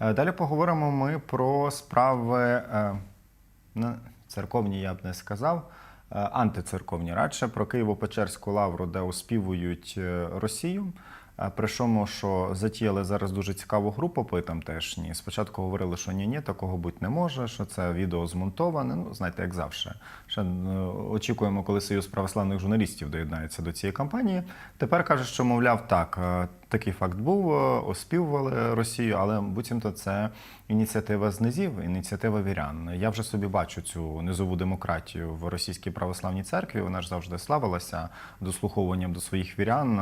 Е, Далі поговоримо ми про справи е, церковні, я б не сказав, е, антицерковні радше про Києво-Печерську лавру, де оспівують Росію. При чому, що затіяли зараз дуже цікаву гру попитам теж ні. Спочатку говорили, що ні, ні, такого бути не може, що це відео змонтоване. Ну, знаєте, як завжди. Ще е, очікуємо, коли Союз православних журналістів доєднається до цієї кампанії. Тепер кажуть, що мовляв, так, е, такий факт був, е, оспівували Росію, але буцімто це ініціатива з низів, ініціатива вірян. Я вже собі бачу цю низову демократію в російській православній церкві. Вона ж завжди славилася дослуховуванням до своїх вірян,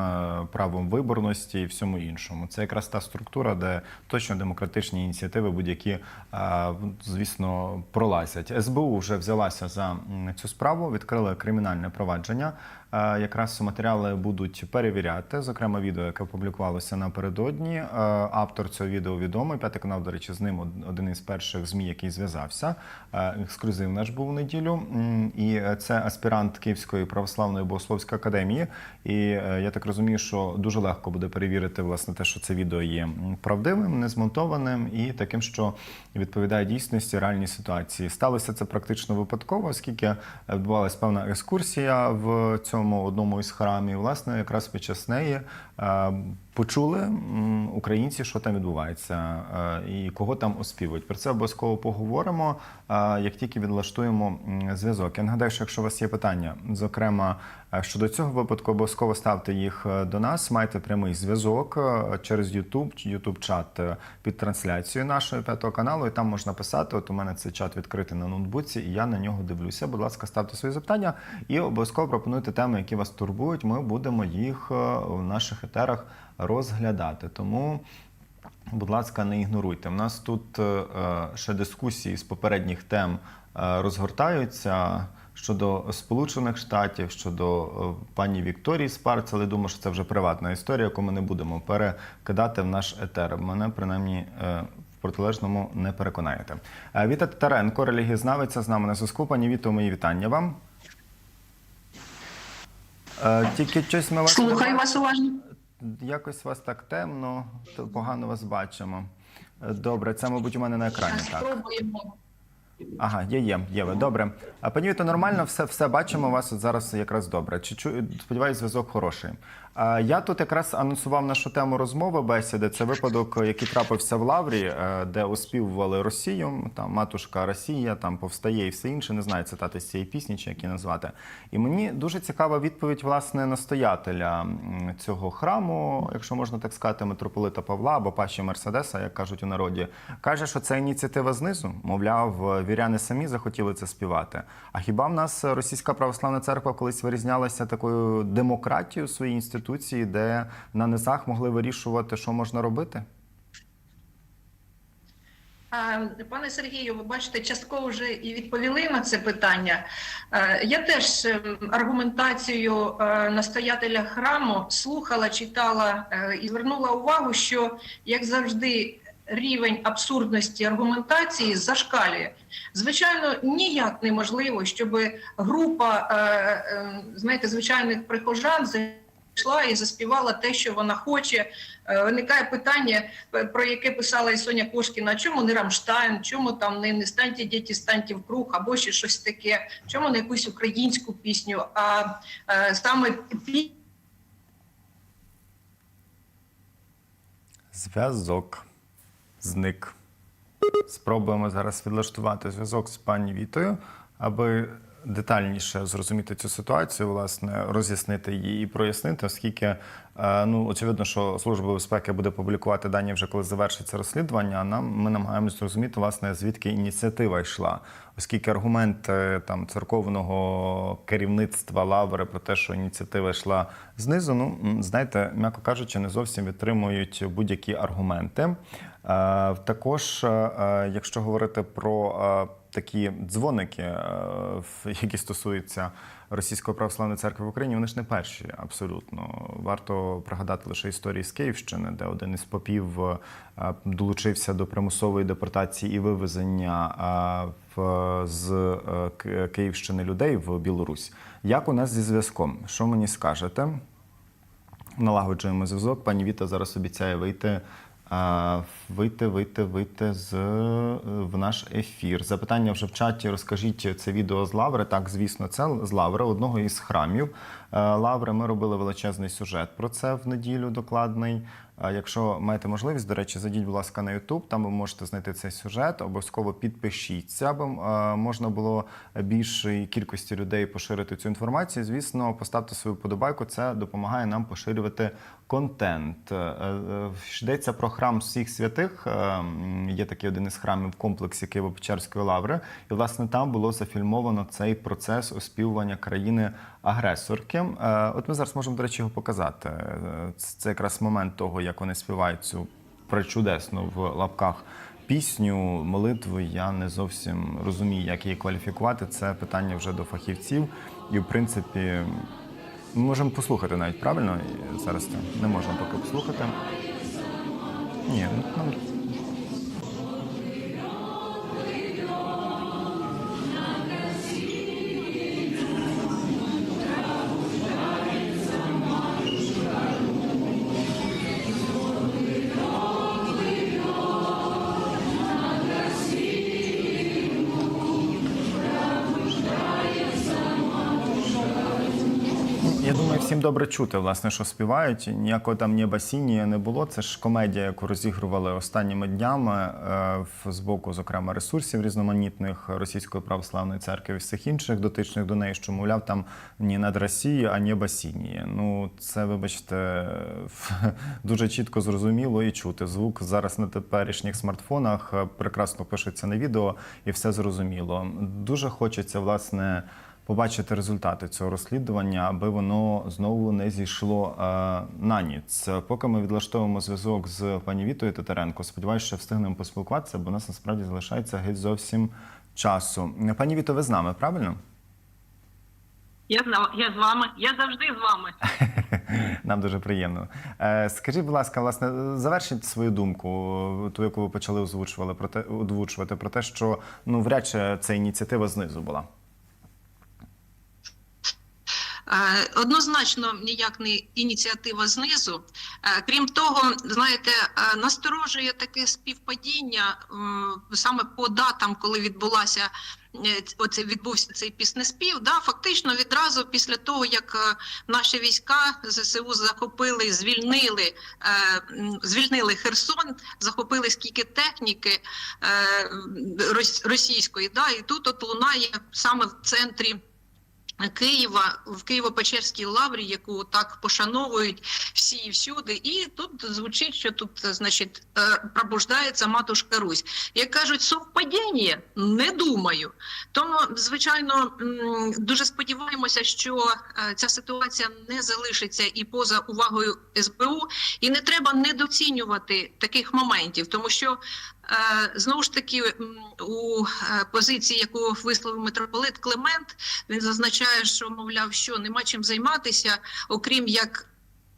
правом виборності і всьому іншому. Це якраз та структура, де точно демократичні ініціативи будь-які, е, звісно, пролазять. СБУ вже взялася за цю справу, відкрили кримінальне провадження. Е, Якраз матеріали будуть перевіряти. Зокрема, відео, яке опублікувалося напередодні. Е, Автор цього відео відомий. П'ятий канал, до речі, з ним один із перших змі, який зв'язався. Е, Ексклюзив наш був у неділю. І це аспірант Київської православної богословської академії. І я так розумію, що дуже легко буде перевірити власне те, що це відео є правдивим, не змонтованим і таким, що відповідає дійсності реальній ситуації. Сталося це практично випадково, оскільки відбувалася певна екскурсія в цьому одному із храмів. Власне, якраз під час неї е, почули українці, що там відбувається е, і кого там оспівують. Про це обов'язково поговоримо, е, як тільки відлаштуємо зв'язок. Я нагадаю, що якщо у вас є питання, зокрема е, щодо цього випадку, обов'язково ставте їх до нас. Майте прямий зв'язок через YouTube, YouTube чат під трансляцією нашого п'ятого каналу, і там можна писати. От у мене цей чат відкритий на ноутбуці, і я на нього дивлюся. Будь ласка, ставте свої запитання і обов'язково пропонуйте теми, які вас турбують. Ми будемо їх в наших етерах розглядати. Тому. Будь ласка, не ігноруйте. У нас тут е, е, ще дискусії з попередніх тем е, розгортаються щодо Сполучених Штатів, щодо пані Вікторії Спарц, але думаю, що це вже приватна історія, яку ми не будемо перекидати в наш етер. Мене принаймні в протилежному не переконаєте. Віта Татаренко, релігієзнавиця з нами на зв'язку. Пані Віто, мої вітання вам. Тільки щось ми вас Слухаю вас уважно. Якось вас так темно, то погано вас бачимо. Е, Добре, це, мабуть, у мене на екрані. Так. Ага, є, є, є ви. Добре. А пані Віто, нормально, все, все бачимо вас от зараз якраз добре. Чи чу... сподіваюсь, зв'язок хороший. Я тут якраз анонсував нашу тему розмови бесіди. Це випадок, який трапився в Лаврі, е, де оспівували Росію. Там матушка Росія, там повстає і все інше. Не знаю цитати з цієї пісні, чи як її назвати. І мені дуже цікава відповідь власне настоятеля цього храму, якщо можна так сказати, митрополита Павла або паші Мерседеса, як кажуть у народі, каже, що це ініціатива знизу. Мовляв, віряни самі захотіли це співати. А хіба в нас російська православна церква колись вирізнялася такою демократією своїй інституції, де на низах могли вирішувати, що можна робити? Пане Сергію, ви бачите, частково вже і відповіли на це питання. Я теж ем, аргументацію е, настоятеля храму слухала, читала е, і звернула увагу, що як завжди. Рівень абсурдності аргументації зашкалює. Звичайно, ніяк неможливо, щоб група е, знаєте, звичайних прихожан зайшла і заспівала те, що вона хоче. Е, Виникає питання, про яке писала і Соня Кошкіна, чому не Рамштайн, чому там не, не станьте діти, станьте в круг, або ще щось таке, чому не якусь українську пісню, а е, саме пі- Зв'язок зник. Спробуємо зараз відлаштувати зв'язок з пані Вітою, аби детальніше зрозуміти цю ситуацію, власне, роз'яснити її і прояснити, оскільки е, ну очевидно, що служба безпеки буде публікувати дані вже коли завершиться розслідування. А нам ми намагаємося зрозуміти, власне, звідки ініціатива йшла, оскільки аргумент е, там церковного керівництва лаври про те, що ініціатива йшла знизу, ну знаєте, м'яко кажучи, не зовсім підтримують будь-які аргументи. Е, Також, якщо говорити про такі дзвоники, е, які стосуються Російської православної церкви в Україні, вони ж не перші абсолютно. Варто пригадати лише історії з Київщини, де один із попів е, долучився до примусової депортації і вивезення е, з Київщини людей в Білорусь. Як у нас зі зв'язком? Що мені скажете? Налагоджуємо зв'язок. Пані Віта зараз обіцяє вийти Вийти, вийти, вийти з е, в наш ефір. Запитання вже в чаті. Розкажіть це відео з Лаври. Так, звісно, це з Лаври, одного із храмів е, Лаври. Ми робили величезний сюжет про це в неділю докладний. Якщо маєте можливість, до речі, зайдіть, будь ласка, на YouTube, там ви можете знайти цей сюжет. Обов'язково підпишіться, аби можна було більшій кількості людей поширити цю інформацію. Звісно, поставте свою подобайку. Це допомагає нам поширювати контент. Е, е, Йдеться про храм всіх святих. Е, Є такий один із храмів в комплексі Києво-Печерської лаври. І власне там було зафільмовано цей процес оспівування країни агресорки. Е, От ми зараз можемо, до речі, його показати. Це якраз момент того, як вони співають цю причудесну в лапках пісню, молитву. Я не зовсім розумію, як її кваліфікувати. Це питання вже до фахівців. І, в принципі, ми можемо послухати навіть правильно. Зараз не можна поки послухати. Ні, ну думаю, всім добре чути, власне, що співають. Ніякого там ні басіння не було. Це ж комедія, яку розігрували останніми днями е, з боку, зокрема, ресурсів різноманітних Російської православної церкви і всіх інших дотичних до неї, що мовляв, там ні над Росією, а ні басіння. Ну, це, вибачте, дуже чітко зрозуміло і чути. Звук зараз на теперішніх смартфонах е, прекрасно пишеться на відео, і все зрозуміло. Дуже хочеться, власне побачити результати цього розслідування, аби воно знову не зійшло е, на ніц. Поки ми відлаштовуємо зв'язок з пані Вітою Татаренко, сподіваюся, що встигнемо поспілкуватися, бо у нас насправді залишається геть зовсім часу. Пані Віто, ви з нами, правильно? Я з, я з вами, я завжди з вами. Нам дуже приємно. Е, Скажіть, будь ласка, власне, завершіть свою думку, ту, яку ви почали озвучували про те, озвучувати, про те, що ну вряд чи ця ініціатива знизу була. Е, Однозначно ніяк не ініціатива знизу. Е, Крім того, знаєте, е, насторожує таке співпадіння саме по датам, коли відбулася оце відбувся цей піснеспів. Да, фактично відразу після того, як наші війська ЗСУ захопили, звільнили, звільнили Херсон, захопили скільки техніки е, російської, да, і тут от лунає саме в центрі. Києва в Києво-Печерській лаврі, яку так пошановують всі і всюди, і тут звучить, що тут, значить, е, пробуждається матушка Русь. Як кажуть, совпадіння? Не думаю. Тому, звичайно, дуже сподіваємося, що е, ця ситуація не залишиться і поза увагою СБУ, і не треба недоцінювати таких моментів, тому що знову ж таки у е, позиції, яку висловив митрополит Климент, він зазначає, що мовляв, що нема чим займатися, окрім як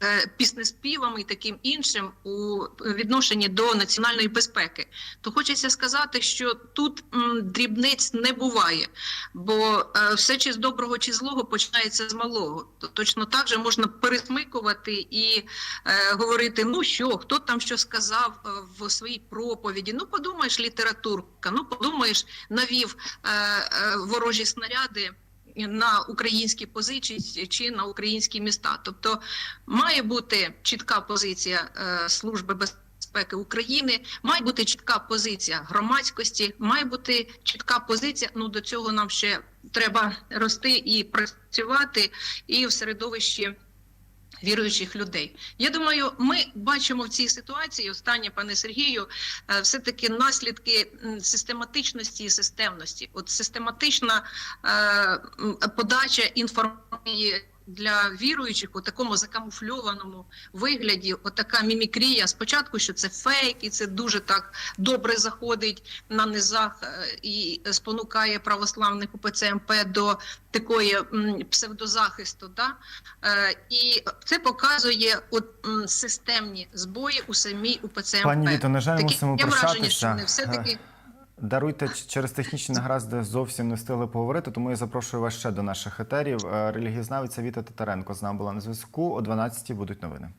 е, піснеспівами і таким іншим у відношенні до національної безпеки. То хочеться сказати, що тут дрібниць не буває, бо е, все чи з доброго, чи злого починається з малого. То точно так же можна пересмикувати і е, говорити: ну що, хто там що сказав е, в своїй проповіді. Ну, подумаєш, літературка, ну подумаєш, навів е, е, ворожі снаряди. На українські позиції чи на українські міста, тобто має бути чітка позиція е, служби безпеки України, має бути чітка позиція громадськості, має бути чітка позиція. Ну до цього нам ще треба рости і працювати, і в середовищі віруючих людей. Я думаю, ми бачимо в цій ситуації, останнє, пане Сергію, е, все-таки наслідки систематичності і системності. От систематична е, подача інформації. Для віруючих у такому закамуфльованому вигляді, отака мімікрія. Спочатку, що це фейк, і це дуже так добре заходить на низах е, і спонукає православних УПЦ МП до такої псевдозахисту. Да? Е, і це показує от, системні збої у самій УПЦ МП. Пані Віто, на жаль, мусимо є враження, що прощатися. вони все-таки Даруйте через технічні негаразди зовсім не встигли поговорити, тому я запрошую вас ще до наших етерів. Релігізнавиця Віта Татаренко з нами була на зв'язку. О 12 будуть новини.